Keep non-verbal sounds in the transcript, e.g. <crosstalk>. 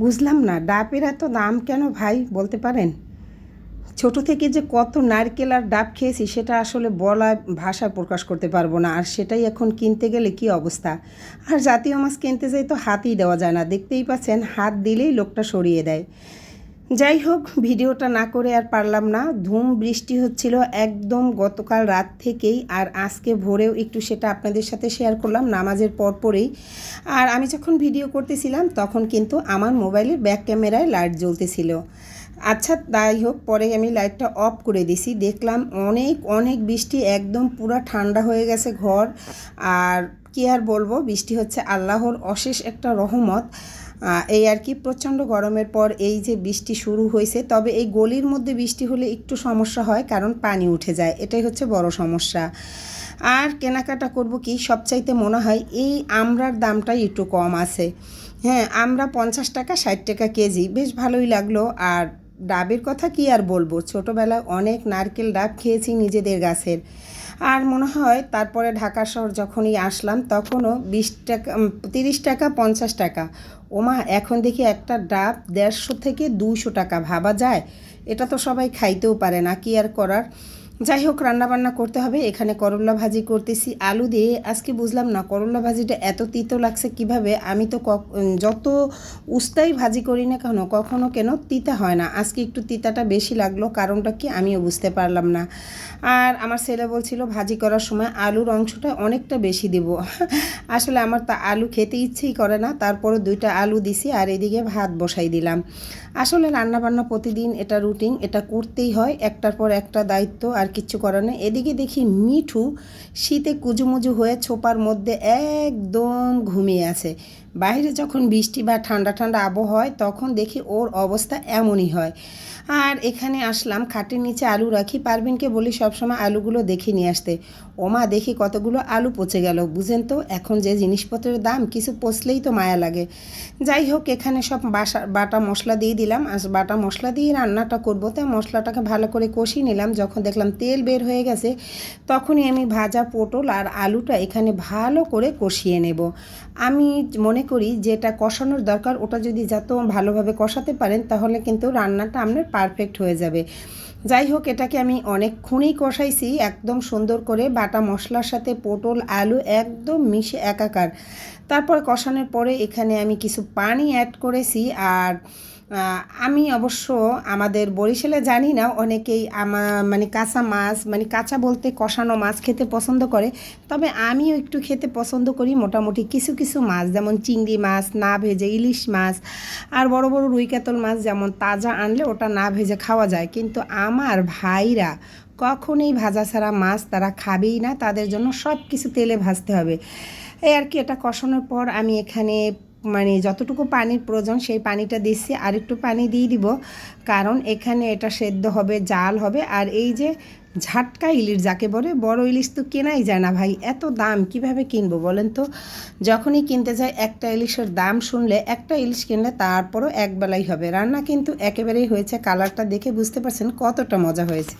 বুঝলাম না, ডাবের এত দাম কেন ভাই বলতে পারেন? ছোট থেকে যে কত নারকেল আর ডাব খেয়েছি, সেটা আসলে বলা ভাষায় প্রকাশ করতে পারব না। আর সেটাই এখন কিনতে গেলে কি অবস্থা? আর জাতীয় মাছ কিনতে যাই তো হাতই দেওয়া যায় না। দেখতেই পাচ্ছেন, হাত দিলেই লোকটা সরিয়ে দেয়। যাই হোক ভিডিওটা না করে আর পারলাম না। ধুম বৃষ্টি হচ্ছিল একদম গতকাল রাত থেকেই আর আজকে ভোরেও একটু সেটা আপনাদের সাথে শেয়ার করলাম নামাজের পর পরেই। আর আমি যখন ভিডিও করতেছিলাম, তখন কিন্তু আমার মোবাইলের ব্যাক ক্যামেরায় লাইট জ্বলতেছিল। আচ্ছা তাই হোক পরে আমি লাইটটা অফ করে দিছি। দেখলাম অনেক অনেক বৃষ্টি, একদম পুরো ঠান্ডা হয়ে গেছে ঘর। আর কি আর বলব, বৃষ্টি হচ্ছে আল্লাহর অশেষ একটা রহমত। এই আর কি প্রচণ্ড গরমের পর এই যে বৃষ্টি শুরু হয়েছে, তবে এই গলির মধ্যে বৃষ্টি হলে একটু সমস্যা হয়, কারণ পানি উঠে যায়। এটাই হচ্ছে বড় সমস্যা। আর কেনাকাটা করব কি, সবচাইতে মনে হয় এই আমরার দামটাই একটু কম আছে। হ্যাঁ আমরা পঞ্চাশ টাকা ষাট টাকা কেজি, বেশ ভালোই লাগল। আর ডাবের কথা কি আর বলব? ছোটোবেলায় অনেক নারকেল ডাব খেয়েছি নিজেদের গাছের। আর মনে হয় তারপরে ঢাকা শহর যখনই আসলাম, তখনও বিশ টাকা তিরিশ টাকা, পঞ্চাশ টাকা। ওমা, এখন দেখি একটা ডাব দেড়শো থেকে দুশো টাকা ভাবা যায়। এটা তো সবাই খাইতেও পারে না, কি আর করার? যাই হোক রান্নাবান্না করতে হবে। এখানে করলা ভাজি করতেছি, আলু দিয়ে। আজকে বুঝলাম না, করলা ভাজিটা এত তিতো লাগছে কীভাবে? আমি তো যত উস্তাই ভাজি করি না কেন, কখনো কেন তিতা হয় না। আজকে একটু তিতাটা বেশি লাগল, কারণটা কি আমিও বুঝতে পারলাম না। আর আমার ছেলে বলছিল, ভাজি করার সময় আলুর অংশটা অনেকটা বেশি দেব। <laughs> আসলে আমার তা আলু খেতে ইচ্ছেই করে না, তারপরে দুইটা আলু দিছি আর এদিকে ভাত বসাই দিলাম। আসলে রান্নাবান্না প্রতিদিন এটা রুটিন, এটা করতেই হয়, একটার পর একটা দায়িত্ব আর কিচ্ছু করার নেই। এদিকে দেখি মিঠু শীতে কুজুমুজু হয়ে ছোপার মধ্যে একদম ঘুমিয়ে আছে। বাইরে যখন বৃষ্টি বা ঠান্ডা ঠান্ডা আবহাওয়া তখন দেখি ওর অবস্থা এমনই হয়। আর এখানে আসলাম, খাটের নিচে আলু রাখি। পারবিনকে বলি, সবসময় আলুগুলো দেখে নিয়ে আসতে। ওমা, দেখি কতগুলো আলু পচে গেল। বুঝেন তো, এখন যে জিনিসপত্রের দাম, কিছু পচলেই তো মায়া লাগে। যাই হোক, এখানে সব বাসা, বাটা মশলা দিয়ে দিলাম। আর বাটা মশলা দিয়ে রান্নাটা করব। তাই মশলাটাকে ভালো করে কষিয়ে নিলাম। যখন দেখলাম তেল বের হয়ে গেছে, তখনই আমি ভাজা পটল আর আলুটা এখানে ভালো করে কষিয়ে নেব। আমি মনে করি যেটা কষানোর দরকার, ওটা যদি যত ভালোভাবে কষাতে পারেন, তাহলে কিন্তু রান্নাটা আপনার পারফেক্ট হয়ে যাবে। যাই হোক, এটাকে আমি অনেকক্ষণই কষাইছি, একদম সুন্দর করে বাটা মশলার সাথে পটল, আলু একদম মিশে একাকার। তারপর কষানোর পরে এখানে আমি কিছু পানি অ্যাড করেছি আর আমি অবশ্য আমাদের বরিশালে জানি না, অনেকেই আমা মানে কাঁচা মাছ মানে কাঁচা বলতে কষানো মাছ খেতে পছন্দ করে, তবে আমিও একটু খেতে পছন্দ করি মোটামুটি কিছু কিছু মাছ, যেমন চিংড়ি মাছ, না ভেজে ইলিশ মাছ আর বড় বড় রুই কাতল মাছ যেমন তাজা আনলে ওটা না ভেজে খাওয়া যায়। কিন্তু আমার ভাইরা কখনোই ভাজা ছাড়া মাছ তারা খাবেই না। তাদের জন্য সব কিছু তেলে ভাজতে হবে। এই আর কি, এটা কষানোর পর আমি এখানে মানে যতটুকু পানির প্রয়োজন সেই পানিটা দিচ্ছি। আর একটু পানি দিয়ে দিব, কারণ এখানে এটা সেদ্ধ হবে, জাল হবে। আর এই যে ঝাটকা ইলিশ যাকে বলে, বড় ইলিশ তো কেনাই যায় না ভাই। এত দাম কীভাবে কিনবো বলেন তো? যখনই কিনতে যাই, একটা ইলিশের দাম শুনলে একটা ইলিশ কিনলে তারপরও একবেলাই হবে। রান্না কিন্তু একেবারেই হয়েছে। কালারটা দেখে বুঝতে পারছেন কতটা মজা হয়েছে।